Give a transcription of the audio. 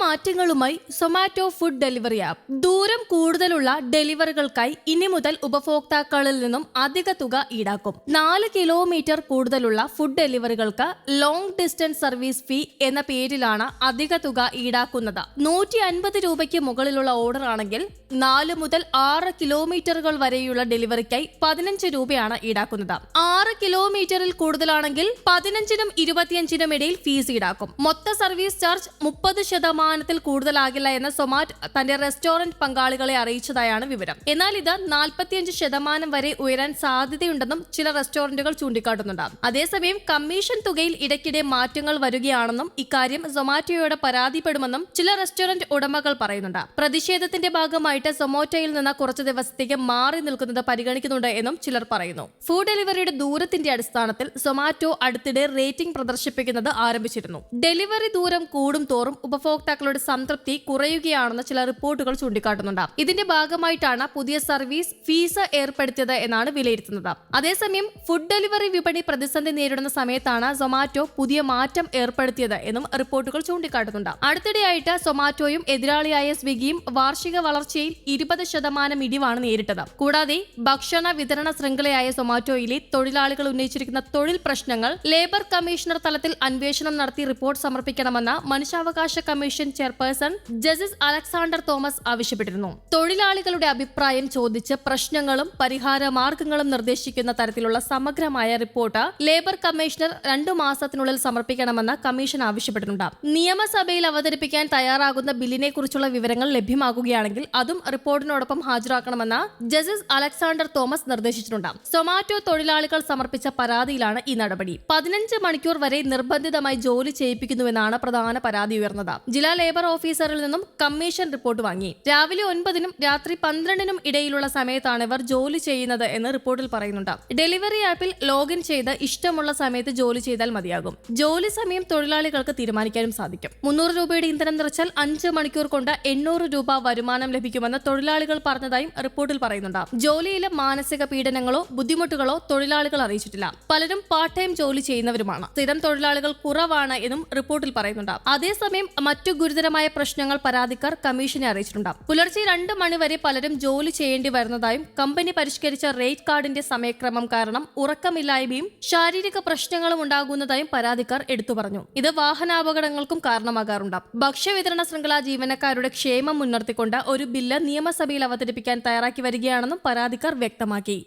മാറ്റങ്ങളുമായി Zomato food delivery app ദൂരം കൂടുതലുള്ള ഡെലിവറികൾക്കായി ഇനി മുതൽ ഉപഭോക്താക്കളിൽ നിന്നും അധിക തുക ഈടാക്കും. നാല് കിലോമീറ്റർ കൂടുതലുള്ള ഫുഡ് ഡെലിവറികൾക്ക് ലോങ് ഡിസ്റ്റൻസ് സർവീസ് ഫീ എന്ന പേരിലാണ് അധിക തുക ഈടാക്കുന്നത്. നൂറ്റി അൻപത് രൂപയ്ക്ക് മുകളിലുള്ള ഓർഡർ ആണെങ്കിൽ നാല് മുതൽ ആറ് കിലോമീറ്ററുകൾ വരെയുള്ള ഡെലിവറിക്കായി പതിനഞ്ച് രൂപയാണ് ഈടാക്കുന്നത്. ആറ് കിലോമീറ്ററിൽ കൂടുതലാണെങ്കിൽ പതിനഞ്ചിനും ഇരുപത്തിയഞ്ചിനും ഇടയിൽ ഫീസ് ഈടാക്കും. മൊത്ത സർവീസ് ചാർജ് മുപ്പത് ശതമാനത്തിൽ കൂടുതലാകില്ല എന്ന് സൊമാറ്റ് തന്റെ റെസ്റ്റോറന്റ് പങ്കാളികളെ അറിയിച്ചതായാണ് വിവരം. എന്നാൽ ഇത് നാൽപ്പത്തിയഞ്ച് ശതമാനം വരെ ഉയരാൻ സാധ്യതയുണ്ടെന്നും ചില റെസ്റ്റോറന്റുകൾ ചൂണ്ടിക്കാട്ടുന്നുണ്ട്. അതേസമയം കമ്മീഷൻ തുകയിൽ ഇടയ്ക്കിടെ മാറ്റങ്ങൾ വരികയാണെന്നും ഇക്കാര്യം സൊമാറ്റോയോട് പരാതിപ്പെടുമെന്നും ചില റെസ്റ്റോറന്റ് ഉടമകൾ പറയുന്നുണ്ട്. പ്രതിഷേധത്തിന്റെ ഭാഗമായിട്ട് സൊമാറ്റോയിൽ നിന്ന് കുറച്ചു ദിവസത്തേക്ക് മാറി നിൽക്കുന്നത് പരിഗണിക്കുന്നുണ്ട് എന്നും ചിലർ പറയുന്നു. ഫുഡ് ഡെലിവറിയുടെ ദൂരത്തിന്റെ അടിസ്ഥാനത്തിൽ സൊമാറ്റോ അടുത്തിടെ റേറ്റിംഗ് പ്രദർശിപ്പിക്കുന്നത് ആരംഭിച്ചിരുന്നു. ഡെലിവറി ദൂരം കൂടും തോറും ഉപഭോക്താക്കളുടെ സംതൃപ്തി കുറയുകയാണെന്ന് ചില റിപ്പോർട്ടുകൾ ചൂണ്ടിക്കാട്ടുന്നുണ്ട്. ഇതിന്റെ ഭാഗമായിട്ടാണ് പുതിയ സർവീസ് ഫീസ് ഏർപ്പെടുത്തിയത് എന്നാണ് വിലയിരുത്തുന്നത്. അതേസമയം ഫുഡ് ഡെലിവറി വിപണി പ്രതിസന്ധി നേരിടുന്ന സമയത്താണ് സൊമാറ്റോ പുതിയ മാറ്റം ഏർപ്പെടുത്തിയത് എന്നും റിപ്പോർട്ടുകൾ ചൂണ്ടിക്കാട്ടുന്നുണ്ട്. അടുത്തിടെയായിട്ട് സൊമാറ്റോയും എതിരാളിയായ സ്വിഗ്ഗിയും വാർഷിക വളർച്ചയിൽ ഇരുപത് ശതമാനം ഇടിവാണ് നേരിട്ടത്. കൂടാതെ ഭക്ഷണ വിതരണ ശൃംഖലയായ സൊമാറ്റോയിലെ തൊഴിലാളികൾ ഉന്നയിച്ചിരിക്കുന്ന തൊഴിൽ പ്രശ്നങ്ങൾ ലേബർ കമ്മീഷണർ തലത്തിൽ അന്വേഷണം നടത്തി റിപ്പോർട്ട് സമർപ്പിക്കണമെന്ന് മനുഷ്യാവകാശ commission chairperson justice Alexander Thomas ആവശ്യപ്പെട്ടിരുന്നു. തൊഴിലാളികളുടെ അഭിപ്രായം ചോദിച്ച് പ്രശ്നങ്ങളും പരിഹാര മാർഗങ്ങളും നിർദ്ദേശിക്കുന്ന തരത്തിലുള്ള സമഗ്രമായ റിപ്പോർട്ട് ലേബർ കമ്മീഷണർ രണ്ടു മാസത്തിനുള്ളിൽ സമർപ്പിക്കണമെന്ന് കമ്മീഷൻ ആവശ്യപ്പെട്ടിട്ടുണ്ട്. നിയമസഭയിൽ അവതരിപ്പിക്കാൻ തയ്യാറാകുന്ന ബില്ലിനെ കുറിച്ചുള്ള വിവരങ്ങൾ ലഭ്യമാകുകയാണെങ്കിൽ അതും റിപ്പോർട്ടിനോടൊപ്പം ഹാജരാക്കണമെന്ന് ജസ്റ്റിസ് അലക്സാണ്ടർ തോമസ് നിർദ്ദേശിച്ചിട്ടുണ്ട്. സൊമാറ്റോ തൊഴിലാളികൾ സമർപ്പിച്ച പരാതിയിലാണ് ഈ നടപടി. പതിനഞ്ച് മണിക്കൂർ വരെ നിർബന്ധിതമായി ജോലി ചെയ്യിപ്പിക്കുന്നുവെന്നാണ് പ്രധാന പരാതി ഉയർന്നത്. ജില്ലാ ലേബർ ഓഫീസറിൽ നിന്നും കമ്മീഷൻ റിപ്പോർട്ട് വാങ്ങി. രാവിലെ ഒൻപതിനും രാത്രി പന്ത്രണ്ടിനും ഇടയിലുള്ള സമയത്താണ് ഇവർ ജോലി ചെയ്യുന്നത് എന്ന് റിപ്പോർട്ടിൽ പറയുന്നുണ്ട്. ഡെലിവറി ആപ്പിൽ ലോഗിൻ ചെയ്ത് ഇഷ്ടമുള്ള സമയത്ത് ജോലി ചെയ്താൽ മതിയാകും. ജോലി സമയം തൊഴിലാളികൾക്ക് തീരുമാനിക്കാനും സാധിക്കും. മുന്നൂറ് രൂപയുടെ ഇന്ധനം നിറച്ചാൽ അഞ്ച് മണിക്കൂർ കൊണ്ട് എണ്ണൂറ് രൂപ വരുമാനം ലഭിക്കുമെന്ന് തൊഴിലാളികൾ പറഞ്ഞതായും റിപ്പോർട്ടിൽ പറയുന്നുണ്ട്. ജോലിയിലെ മാനസിക പീഡനങ്ങളോ ബുദ്ധിമുട്ടുകളോ തൊഴിലാളികൾ അറിയിച്ചിട്ടില്ല. പലരും പാർട്ട് ടൈം ജോലി ചെയ്യുന്നവരുമാണ്. സ്ഥിരം തൊഴിലാളികൾ കുറവാണ് എന്നും റിപ്പോർട്ടിൽ പറയുന്നുണ്ട്. അതേസമയം മറ്റു ഗുരുതരമായ പ്രശ്നങ്ങൾ പരാതിക്കാർ കമ്മീഷനെ അറിയിച്ചിട്ടുണ്ട്. പുലർച്ചെ രണ്ട് മണിവരെ പലരും ജോലി ചെയ്യേണ്ടി വരുന്നതായും കമ്പനി പരിഷ്കരിച്ച റേറ്റ് കാർഡിന്റെ സമയക്രമം കാരണം ഉറക്കമില്ലായ്മയും ശാരീരിക പ്രശ്നങ്ങളും ഉണ്ടാകുന്നതായും പരാതിക്കാർ എടുത്തു പറഞ്ഞു. ഇത് വാഹനാപകടങ്ങൾക്കും കാരണമാകാറുണ്ട് ഭക്ഷ്യവിതരണ ശൃംഖല ജീവനക്കാരുടെ ക്ഷേമം മുൻനിർത്തിക്കൊണ്ട് ഒരു ബില്ല് നിയമസഭയിൽ അവതരിപ്പിക്കാൻ തയ്യാറാക്കി വരികയാണെന്നും പരാതിക്കാർ വ്യക്തമാക്കി.